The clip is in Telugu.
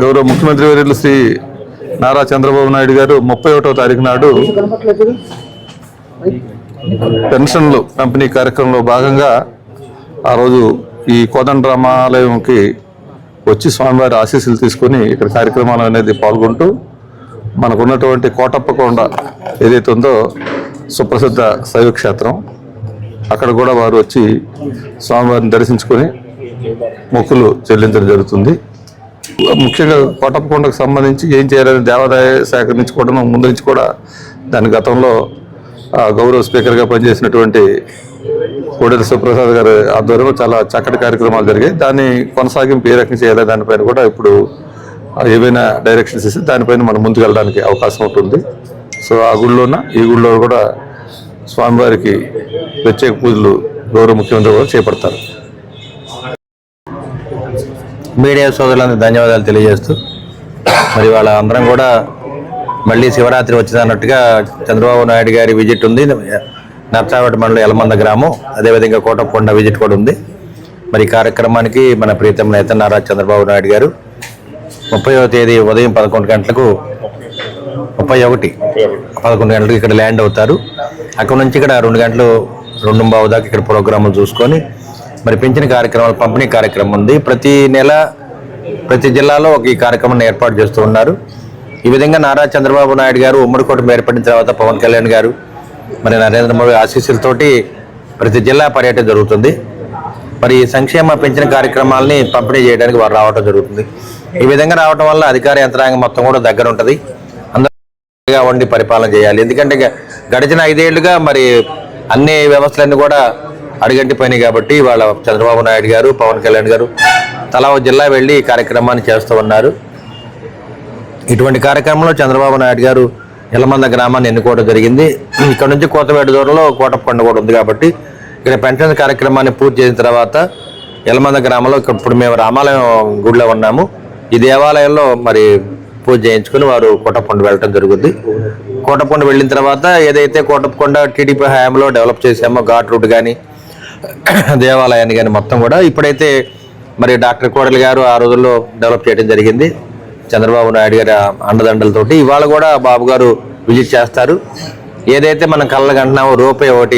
గౌరవ ముఖ్యమంత్రి వర్యులు శ్రీ నారా చంద్రబాబు నాయుడు గారు ముప్పై ఒకటో తారీఖు నాడు పెన్షన్లు పంపిణీ కార్యక్రమంలో భాగంగా ఆ రోజు ఈ కోదండరామాలయంకి వచ్చి స్వామివారి ఆశీస్సులు తీసుకొని ఇక్కడ కార్యక్రమాలు అనేది పాల్గొంటూ మనకున్నటువంటి కోటప్పకొండ ఏదైతే ఉందో సుప్రసిద్ధ శైవక్షేత్రం అక్కడ కూడా వారు వచ్చి స్వామివారిని దర్శించుకొని మొక్కులు చెల్లించడం జరుగుతుంది. ముఖ్యంగా కోటప్పకొండకు సంబంధించి ఏం చేయాలని దేవాదాయ శాఖ నుంచి కూడా ముందు నుంచి కూడా దాని గతంలో ఆ, గౌరవ స్పీకర్గా పనిచేసినటువంటి కోడెల సుప్రసాద్ గారి ఆధ్వర్యంలో చాలా చక్కటి కార్యక్రమాలు జరిగాయి. దాన్ని కొనసాగింపు ఏ రకంగా చేయాలి దానిపైన కూడా ఇప్పుడు ఏవైనా డైరెక్షన్స్ ఇస్తే దానిపైన మనం ముందుకు వెళ్ళడానికి అవకాశం ఉంటుంది. సో ఆ గుళ్ళోన ఈ గుళ్ళో కూడా స్వామివారికి ప్రత్యేక పూజలు గౌరవ ముఖ్యమంత్రి కూడా చేపడతారు. మీడియా సోదరులందరూ ధన్యవాదాలు తెలియజేస్తూ మరి వాళ్ళ అందరం కూడా మళ్ళీ శివరాత్రి వచ్చిందన్నట్టుగా చంద్రబాబు నాయుడు గారి విజిట్ ఉంది. నర్సావటి మండలం యలమంద గ్రామం అదేవిధంగా కోటకొండ విజిట్ కూడా ఉంది. మరి కార్యక్రమానికి మన ప్రీతం నేత నారా చంద్రబాబు నాయుడు గారు ముప్పైవ తేదీ ఉదయం పదకొండు గంటలకు ముప్పై ఒకటి పదకొండు గంటలకు ఇక్కడ ల్యాండ్ అవుతారు. అక్కడ నుంచి ఇక్కడ రెండు గంటలు రెండు బావు దాకా ఇక్కడ ప్రోగ్రాములు చూసుకొని మరి పెంచిన కార్యక్రమాలు పంపిణీ కార్యక్రమం ఉంది. ప్రతి నెల ప్రతి జిల్లాలో ఒక ఈ కార్యక్రమాన్ని ఏర్పాటు చేస్తూ ఉన్నారు. ఈ విధంగా నారా చంద్రబాబు నాయుడు గారు ఉమ్మడి కూటమి ఏర్పడిన తర్వాత పవన్ కళ్యాణ్ గారు మరి నరేంద్ర మోడీ ఆశీస్సులతోటి ప్రతి జిల్లా పర్యటన జరుగుతుంది. మరి ఈ సంక్షేమ పెంచిన కార్యక్రమాలని పంపిణీ చేయడానికి వారు రావడం జరుగుతుంది. ఈ విధంగా రావడం వల్ల అధికార యంత్రాంగం మొత్తం కూడా దగ్గర ఉంటుంది. అందరూ వండి పరిపాలన చేయాలి. ఎందుకంటే గడిచిన ఐదేళ్ళుగా మరి అన్ని వ్యవస్థలన్నీ కూడా అడుగంటిపోయినాయి కాబట్టి వాళ్ళ చంద్రబాబు నాయుడు గారు పవన్ కళ్యాణ్ గారు తలా జిల్లా వెళ్ళి ఈ కార్యక్రమాన్ని చేస్తూ ఉన్నారు. ఇటువంటి కార్యక్రమంలో చంద్రబాబు నాయుడు గారు ఎల్లమంద గ్రామాన్ని ఎన్నుకోవడం జరిగింది. ఇక్కడ నుంచి కోతవేడు దూరంలో కోటప్పకొండ కూడా ఉంది కాబట్టి ఇక్కడ పెన్షన్ కార్యక్రమాన్ని పూర్తి చేసిన తర్వాత ఎల్లమంద గ్రామంలో ఇప్పుడు మేము రామాలయం గుడిలో ఉన్నాము. ఈ దేవాలయంలో మరి పూజ చేయించుకుని వారు కోటప్పకొండ వెళ్ళటం జరుగుద్ది. కోటప్పకొండ వెళ్ళిన తర్వాత ఏదైతే కోటప్పకొండ టీడీపీ హయాంలో డెవలప్ చేసామో ఘాట్ రూట్ కానీ దేవాలయాన్ని కానీ మొత్తం కూడా ఇప్పుడైతే మరి డాక్టర్ కోడలి గారు ఆ రోజుల్లో డెవలప్ చేయడం జరిగింది. చంద్రబాబు నాయుడు గారి అండదండలతోటి ఇవాళ కూడా బాబు గారు విజిట్ చేస్తారు. ఏదైతే మనం కళ్ళ కంటున్నామో రూపాయి ఒకటి